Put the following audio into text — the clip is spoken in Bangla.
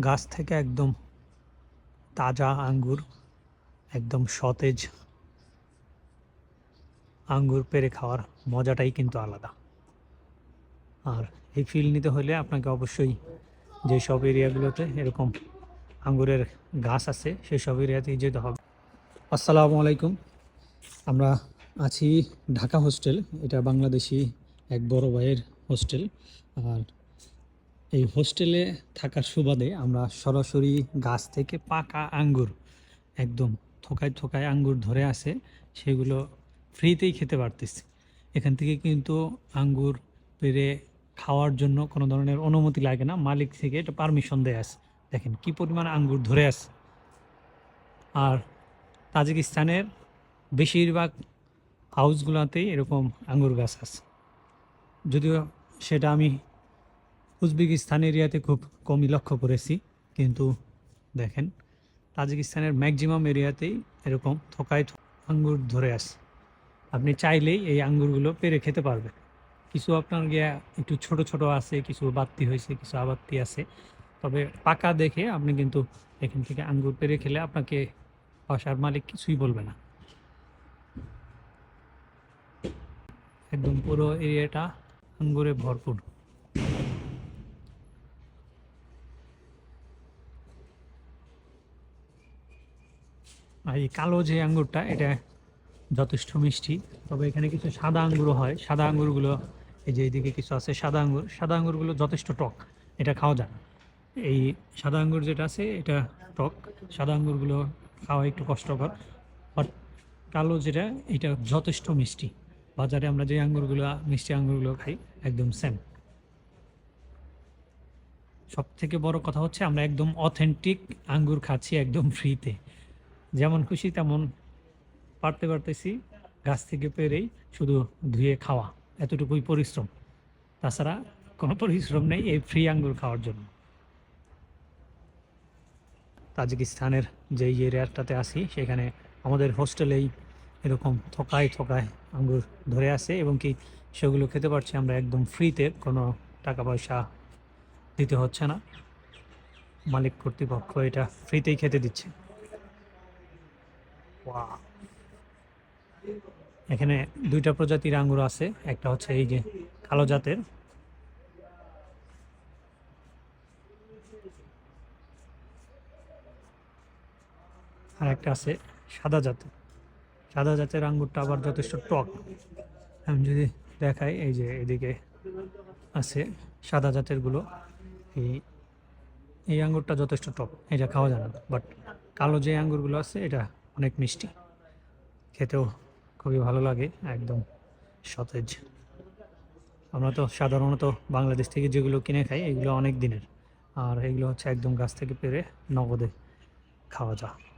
গাছ থেকে একদম তাজা আঙ্গুর, একদম সতেজ আঙ্গুর পেরে খাওয়ার মজাটাই কিন্তু আলাদা। আর এই ফিল নিতে হলে আপনাকে অবশ্যই যেসব এরিয়াগুলোতে এরকম আঙ্গুরের গাছ আছে সেই সব এরিয়াতেই যেতে হবে। আসসালামু আলাইকুম। আমরা আছি ঢাকা হোস্টেল এটা বাংলাদেশি এক বড় ভাইয়ের হোস্টেল আর এই হোস্টেলে থাকার সুবাদে আমরা সরাসরি গাছ থেকে পাকা আঙ্গুর, একদম থোকায় থোকায় আঙ্গুর ধরে আসে, সেগুলো ফ্রিতেই খেতে পারতেছি। এখান থেকে কিন্তু আঙ্গুর পেরে খাওয়ার জন্য কোনো ধরনের অনুমতি লাগে না, মালিক থেকে এটা পারমিশন দেয় আছে। দেখেন কি পরিমাণ আঙ্গুর ধরে আছে। আর তাজিকিস্তানের বেশিরভাগ হাউসগুলোতেই এরকম আঙ্গুর গাছ আছে। যদিও সেটা আমি উজবেকিস্তান এরিয়াতে খুব কমই লক্ষ্য করেছি। কিন্তু দেখেন, তাজিকিস্তানের ম্যাক্সিমাম এরিয়াতেই এরকম থোকায় আঙ্গুর ধরে আসে। আপনি চাইলেই এই আঙ্গুরগুলো পেরে খেতে পারবেন। কিছু আপনার গিয়া একটু ছোট ছোট আছে, কিছু বাত্তি হয়েছে, কিছু আবাত্তি আছে। তবে পাকা দেখে আপনি কিন্তু এখান থেকে আঙ্গুর পেরে খেলে আপনাকে বাসার মালিক কিছুই বলবে না। একদম পুরো এরিয়াটা আঙ্গুরে ভরপুর। আর এই কালো যে আঙ্গুরটা, এটা যথেষ্ট মিষ্টি। তবে এখানে কিছু সাদা আঙ্গুরও হয়। সাদা আঙ্গুরগুলো, এই যে এইদিকে কিছু আছে, সাদা আঙ্গুর। সাদা আঙ্গুরগুলো যথেষ্ট টক। এটা খাওয়া যায় এই সাদা আঙ্গুর যেটা আছে, এটা টক। সাদা আঙ্গুরগুলো খাওয়া একটু কষ্টকর। বাট কালো যেটা, এটা যথেষ্ট মিষ্টি। বাজারে আমরা যে আঙ্গুরগুলো, মিষ্টি আঙ্গুরগুলো খাই, একদম সেম সব থেকে বড় কথা হচ্ছে, আমরা একদম অথেন্টিক আঙ্গুর খাচ্ছি একদম ফ্রিতে যেমন খুশি তেমন পারতে পারতেছি, গাছ থেকে পেরেই শুধু ধুয়ে খাওয়া, এতটুকুই পরিশ্রম। তাছাড়া কোনো পরিশ্রম নেই এই ফ্রি আঙ্গুর খাওয়ার জন্য। তাজিকিস্তানের যে এরিয়াটাতে আসি সেখানে আমাদের হোস্টেলেই এরকম থকায় থকায় আঙ্গুর ধরে আসে এবং কি সেগুলো খেতে পারছি আমরা একদম ফ্রিতে কোনো টাকা পয়সা দিতে হচ্ছে না। মালিক কর্তৃপক্ষ এটা ফ্রিতেই খেতে দিচ্ছে. এখানে দুইটা প্রজাতির আঙ্গুর আছে, একটা হচ্ছে এই যে কালো জাতের। আর একটা আছে সাদা জাতের। সাদা জাতের আঙ্গুরটা আবার যথেষ্ট টক। আমি যদি দেখাই, এই যে এদিকে আছে সাদা জাতেরগুলো, এই এই আঙ্গুরটা যথেষ্ট টক। এটা খাওয়া যায় না বাট কালো যে আঙ্গুরগুলো আছে, এটা অনেক মিষ্টি। খেতেও খুবই ভালো লাগে, একদম সতেজ। আমরা তো সাধারণত বাংলাদেশ থেকে যেগুলো কিনে খাই, এগুলো অনেক দিনের। আর এগুলো হচ্ছে একদম গাছ থেকে পেরে নগদে খাওয়া যায়।